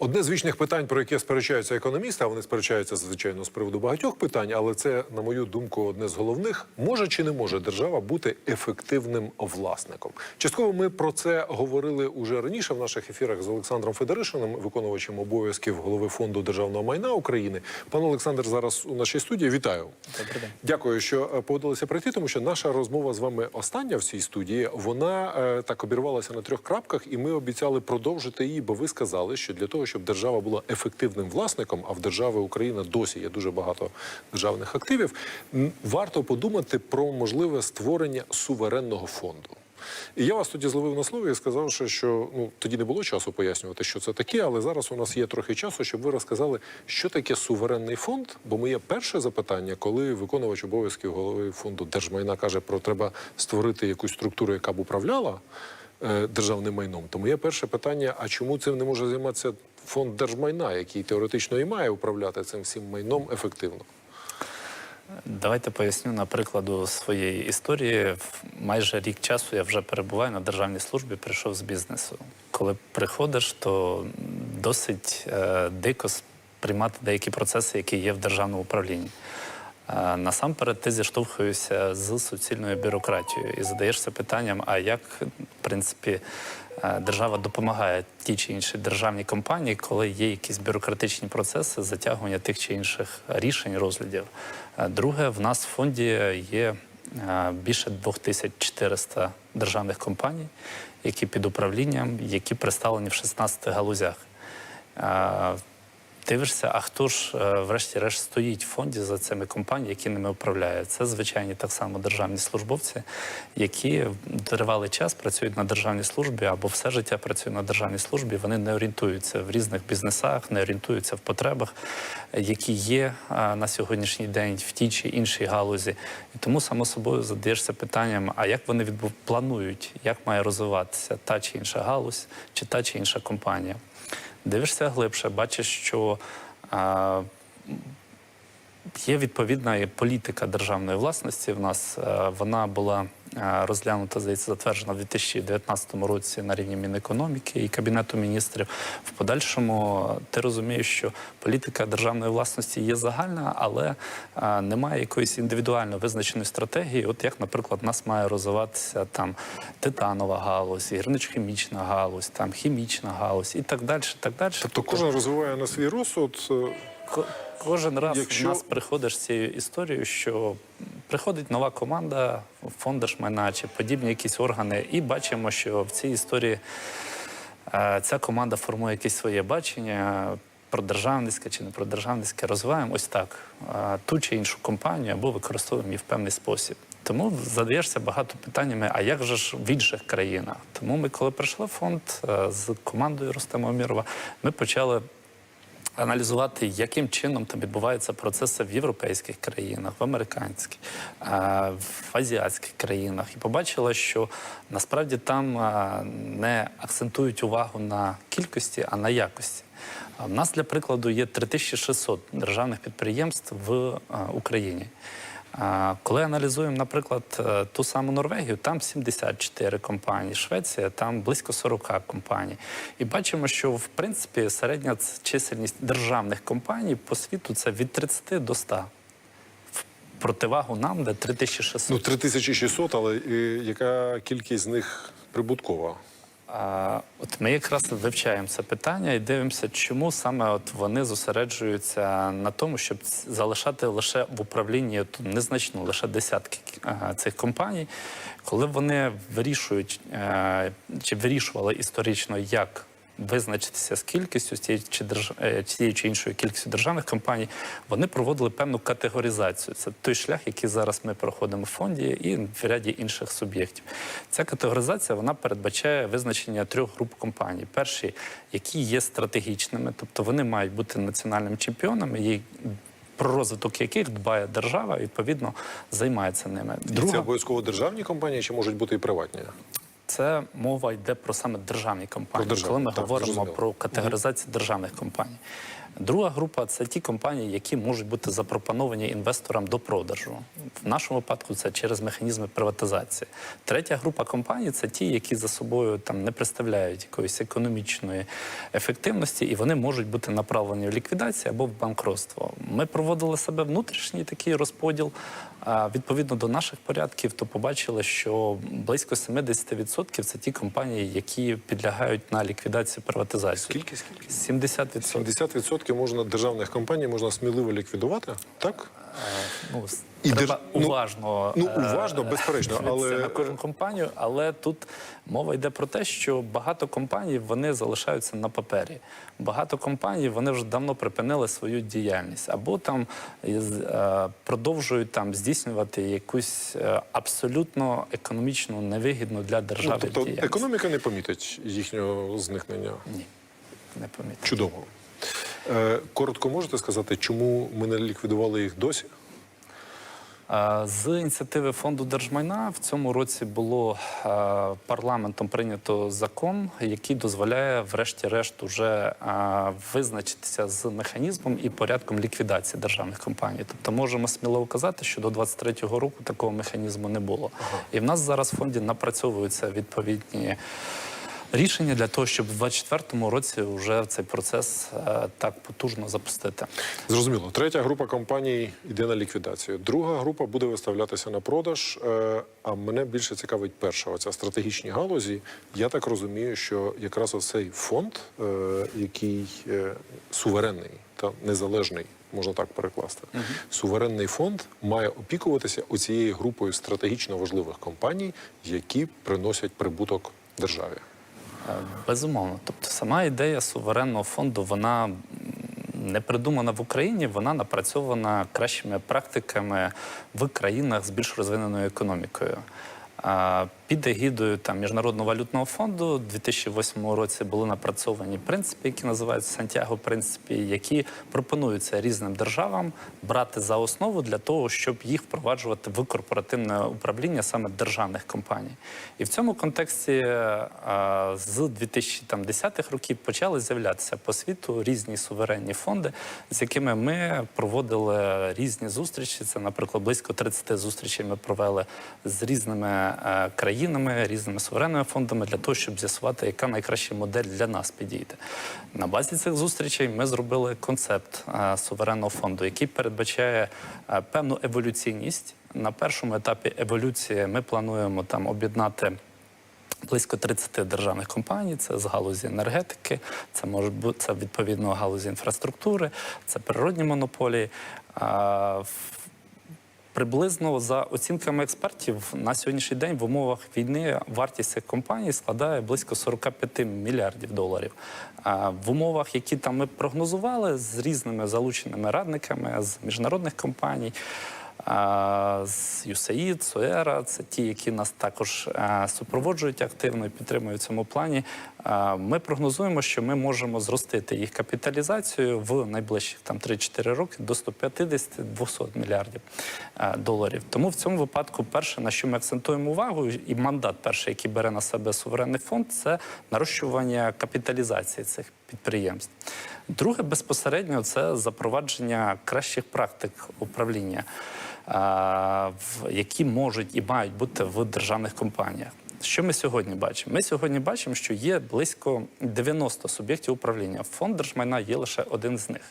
Одне з вічних питань, про яке сперечаються економісти, а вони сперечаються звичайно з приводу багатьох питань, але це, на мою думку, одне з головних: може чи не може держава бути ефективним власником? Частково ми про це говорили уже раніше в наших ефірах з Олександром Федоришиним, виконувачем обов'язків голови фонду державного майна України. Пан Олександр зараз у нашій студії. Вітаю. Добрий день. Дякую, що е, погодилися прийти, тому що наша розмова з вами остання в цій студії. Вона е, так обірвалася на трьох крапках, і ми обіцяли продовжити її, бо ви сказали, що для того, щоб держава була ефективним власником, а в держави Україна досі є дуже багато державних активів, варто подумати про можливе створення суверенного фонду. І я вас тоді зловив на слові і сказав, що, ну тоді не було часу пояснювати, що це таке, але зараз у нас є трохи часу, щоб ви розказали, що таке суверенний фонд. Бо моє перше запитання, коли виконувач обов'язків голови фонду держмайна каже про треба створити якусь структуру, яка б управляла е, державним майном, то моє перше питання: а чому цим не може займатися фонд держмайна, який теоретично і має управляти цим всім майном ефективно? Давайте поясню на прикладу своєї історії. Майже рік часу я вже перебуваю на державній службі, прийшов з бізнесу. Коли приходиш, то досить е, дико сприймати деякі процеси, які є в державному управлінні. Насамперед, ти зіштовхуєшся з суцільною бюрократією і задаєшся питанням: а як, в принципі, е, держава допомагає тій чи іншій державній компанії, коли є якісь бюрократичні процеси затягування тих чи інших рішень, розглядів. Е, Друге, в нас в фонді є е, більше 2400 державних компаній, які під управлінням, які представлені в 16 галузях. Дивишся, а хто ж, е, врешті-решт, стоїть в фонді за цими компаніями, які ними управляють? Це звичайні так само державні службовці, які тривалий час працюють на державній службі або все життя працюють на державній службі. Вони не орієнтуються в різних бізнесах, не орієнтуються в потребах, які є е, на сьогоднішній день в тій чи іншій галузі. І тому само собою задаєшся питанням: а як вони відбув планують, як має розвиватися та чи інша галузь, чи та чи інша компанія? Дивишся глибше, бачиш, що є відповідна політика державної власності. В нас е, вона була е, розглянута, здається, затверджена в 2019 році на рівні Мінекономіки і Кабінету міністрів. В подальшому е, ти розумієш, що політика державної власності є загальна, але немає якоїсь індивідуально визначеної стратегії. От як, наприклад, нас має розвиватися там титанова галузь, гірничо-хімічна галузь, там хімічна галузь і так далі. Так далі. Тобто кожен розвиває на свій розсуд. Ко- Кожен раз Якщо- в нас приходиш з цією історією, що приходить нова команда, фонд держмайна чи подібні якісь органи, і бачимо, що в цій історії е, ця команда формує якесь своє бачення про державницьке чи не про державницьке. Розвиваємо ось так е, ту чи іншу компанію або використовуємо її в певний спосіб. Тому задаєшся багато питаннями, а як же ж в інших країнах? Тому ми, коли прийшли в фонд е, з командою Рустема Омірова, ми почали аналізувати, яким чином там відбуваються процеси в європейських країнах, в американських, в азіатських країнах, і побачила, що насправді там не акцентують увагу на кількості, а на якості. У нас, для прикладу, є 3600 державних підприємств в Україні. Коли аналізуємо, наприклад, е, ту саму Норвегію, там 74 компанії, Швеція там близько 40 компаній. І бачимо, що в принципі середня чисельність державних компаній по світу це від 30 до 100. В противагу нам, де 3600. Ну, 3600, але яка кількість з них прибуткова? От ми якраз вивчаємо це питання і дивимося, чому саме от вони зосереджуються на тому, щоб залишати лише в управлінні ту незначну, лише десятки цих компаній, коли вони вирішують е, чи вирішували історично, як визначитися з кількістю з тієї чи держ... е, чи іншої кількістю державних компаній, вони проводили певну категоризацію. Це той шлях, який зараз ми проходимо в фонді і в ряді інших суб'єктів. Ця категоризація вона передбачає визначення трьох груп компаній. Перші, які є стратегічними, тобто вони мають бути національними чемпіонами. і про розвиток яких дбає держава, відповідно займається ними. І це обов'язково державні компанії чи можуть бути і приватні? Це мова йде про саме державні компанії, Про державні, коли ми так, говоримо зрозуміло. про категоризацію державних компаній. Друга група це ті компанії, які можуть бути запропоновані інвесторам до продажу. В нашому випадку це через механізми приватизації. Третя група компаній це ті, які за собою там не представляють якоїсь економічної ефективності, і вони можуть бути направлені в ліквідацію або в банкротство. Ми проводили себе внутрішній такий розподіл. А відповідно до наших порядків, то побачили, що близько 70% це ті компанії, які підлягають на ліквідацію приватизацію. Скільки, скільки? 70%. 70% можна державних компаній можна сміливо ліквідувати, так? Ну, І треба держ- ну, уважно, ну, е, уважно, безперечно, але- на кожну компанію. Але тут мова йде про те, що багато компаній вони залишаються на папері. Багато компаній вони вже давно припинили свою діяльність або там е, продовжують там здійснювати якусь е, абсолютно економічно невигідну для Ну, держави тобто діяльність. економіка не помітить їхнього зникнення. Ні, не помітно. Чудово. Е, коротко можете сказати, чому ми не ліквідували їх досі? Е, З ініціативи фонду держмайна в цьому році було е, парламентом прийнято закон, який дозволяє, врешті-решт, уже визначитися з механізмом і порядком ліквідації державних компаній. Тобто можемо сміливо казати, що до 23-го року такого механізму не було. І в нас зараз в фонді напрацьовуються відповідні. Рішення для того, щоб в 2024 році вже цей процес е, так потужно запустити. Зрозуміло. Третя група компаній йде на ліквідацію. Друга група буде виставлятися на продаж. Е, А мене більше цікавить перша, оця стратегічні галузі. Я так розумію, що якраз оцей фонд, е, який суверенний та незалежний. Можна так перекласти. Суверенний фонд має опікуватися оцією групою стратегічно важливих компаній, які приносять прибуток державі. Е, Безумовно. Тобто сама ідея суверенного фонду, вона не придумана в Україні, вона напрацьована кращими практиками в країнах з більш розвиненою економікою. Під егідою там, Міжнародного валютного фонду у 2008 році були напрацьовані принципи, які називаються Сантьяго принципи, які пропонуються різним державам брати за основу для того, щоб їх впроваджувати в корпоративне управління саме державних компаній. І в цьому контексті а, з 2010-х років почали з'являтися по світу різні суверенні фонди, з якими ми проводили різні зустрічі. Це, наприклад, близько 30 зустрічей ми провели з різними е, країнами, різними суверенними фондами для того, щоб з'ясувати, яка найкраща модель для нас підійде. На базі цих зустрічей ми зробили концепт е, суверенного фонду, який передбачає е, певну еволюційність. На першому етапі еволюції ми плануємо там об'єднати. Близько 30 державних компаній, це з галузі енергетики, це може бути це відповідно галузі інфраструктури, це природні монополії. Приблизно за оцінками експертів на сьогоднішній день в умовах війни вартість цих компаній складає близько 45 мільярдів доларів. В умовах, які там ми прогнозували з різними залученими радниками з міжнародних компаній. З USAID, СОЕРА, це ті, які нас також супроводжують активно і підтримують в цьому плані. Ми прогнозуємо, що ми можемо зростити їх капіталізацію в найближчих там 3-4 роки до 150-200 мільярдів доларів. Тому в цьому випадку, перше, на що ми акцентуємо увагу, і мандат перший, який бере на себе суверенний фонд, це нарощування капіталізації цих підприємств. Друге, безпосередньо, це запровадження кращих практик управління, які можуть і мають бути в державних компаніях. Що ми сьогодні бачимо? Ми сьогодні бачимо, що є близько 90 суб'єктів управління. Фонд держмайна є лише один з них.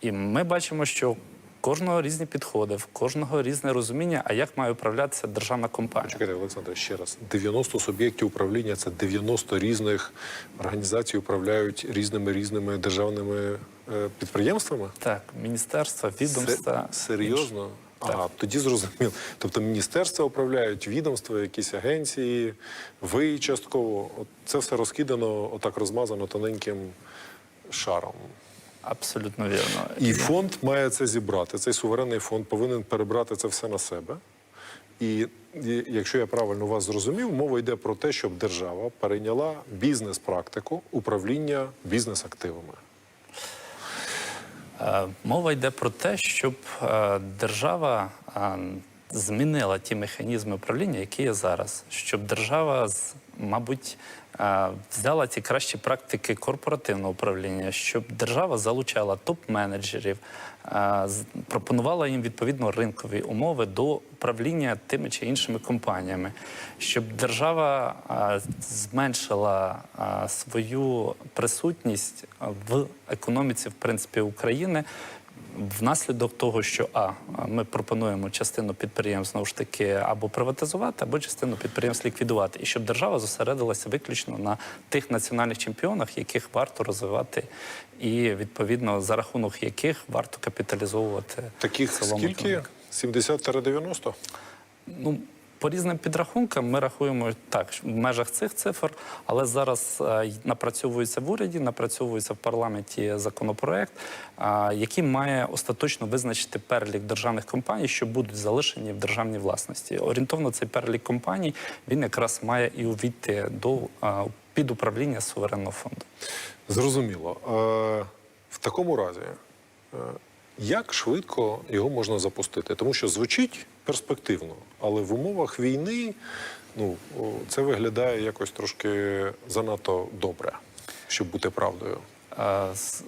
І ми бачимо, що в кожного різні підходи, в кожного різне розуміння, а як має управлятися державна компанія. Чекайте, Олександр, ще раз. 90 суб'єктів управління це 90 різних організацій управляють різними різними державними е, підприємствами. Так, міністерства, відомства. Се- серйозно? Ага, тоді зрозуміло. Тобто міністерства управляють, відомства, якісь агенції, ви частково. От це все розкидано, отак розмазано тоненьким шаром. Абсолютно вірно. І фонд має це зібрати. Цей суверенний фонд повинен перебрати це все на себе. І і якщо я правильно вас зрозумів, мова йде про те, щоб держава перейняла бізнес-практику управління бізнес-активами. Е, Мова йде про те, щоб е, держава е, змінила ті механізми управління, які є зараз, щоб держава, мабуть, е, взяла ті кращі практики корпоративного управління, щоб держава залучала топ-менеджерів, е, пропонувала їм відповідно ринкові умови до управління тими чи іншими компаніями, щоб держава е, зменшила свою присутність в економіці, в принципі, України. Внаслідок того, що а ми пропонуємо частину підприємств знову ж таки або приватизувати, або частину підприємств ліквідувати, і щоб держава зосередилася виключно на тих національних чемпіонах, яких варто розвивати, і відповідно за рахунок яких варто капіталізовувати Таких скільки? економіку. 70-90? Ну, по різним підрахункам ми рахуємо так в межах цих цифр, але зараз е, напрацьовується в уряді, напрацьовується в парламенті законопроект, е, який має остаточно визначити перелік державних компаній, що будуть залишені в державній власності. Орієнтовно цей перелік компаній він якраз має і увійти до е, під управління суверенного фонду. Зрозуміло. В такому разі, як швидко його можна запустити? Тому що звучить перспективно, але в умовах війни ну, це виглядає якось трошки занадто добре, щоб бути правдою. Е,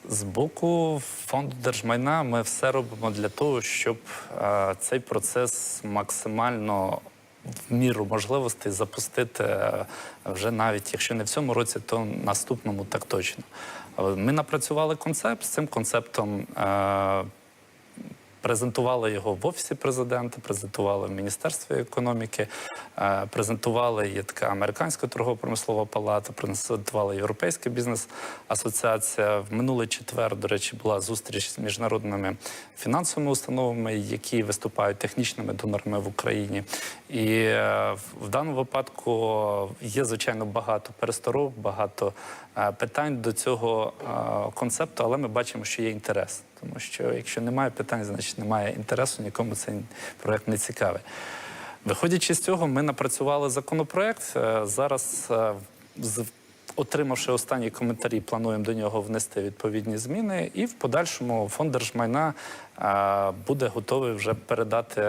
з- боку фонду держмайна ми все робимо для того, щоб е, цей процес максимально в міру можливостей запустити е, вже навіть якщо не в цьому році, то наступному так точно. Е, Ми напрацювали концепт з цим концептом. Презентували його в офісі президента, презентували в міністерстві економіки, е, презентували є така американська торгово-промислова палата, презентувала Європейська бізнес-асоціація. В минулий четвер, до речі, була зустріч з міжнародними фінансовими установами, які виступають технічними донорами в Україні. І е, в- даному випадку є звичайно багато пересторог, багато е, питань до цього концепту, але ми бачимо, що є інтерес. Тому що якщо немає питань, значить немає інтересу, нікому цей проект не цікавий. Виходячи з цього, ми напрацювали законопроект. Е, Зараз, е, отримавши останні коментарі, плануємо до нього внести відповідні зміни. І в подальшому фонд держмайна е, буде готовий вже передати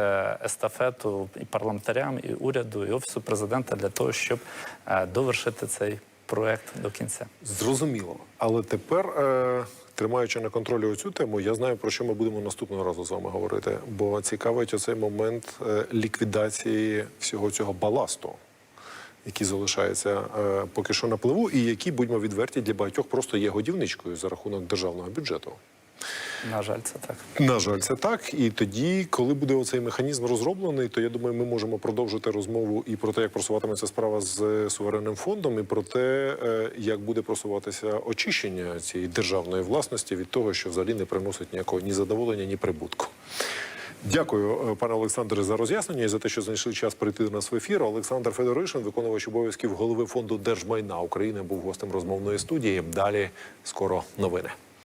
естафету і парламентарям, і уряду, і офісу президента для того, щоб довершити цей проект до кінця. Зрозуміло. Але тепер, е, тримаючи на контролі оцю тему, я знаю, про що ми будемо наступного разу з вами говорити. Бо цікавить оцей момент е, ліквідації всього цього баласту, який залишається е, поки що на пливу, і які будьмо відверті, для багатьох просто є годівничкою за рахунок державного бюджету. На жаль, це так. На жаль, це так. І тоді, коли буде оцей механізм розроблений, то я думаю, ми можемо продовжити розмову і про те, як просуватиметься справа з е, суверенним фондом, і про те, е, як буде просуватися очищення цієї державної власності від того, що взагалі не приносить ніякого ні задоволення, ні прибутку. Дякую, е, пане Олександре, за роз'яснення і за те, що знайшли час прийти до нас в ефір. Олександр Федоришин, виконувач обов'язків голови фонду держмайна України, був гостем розмовної студії. Далі скоро новини.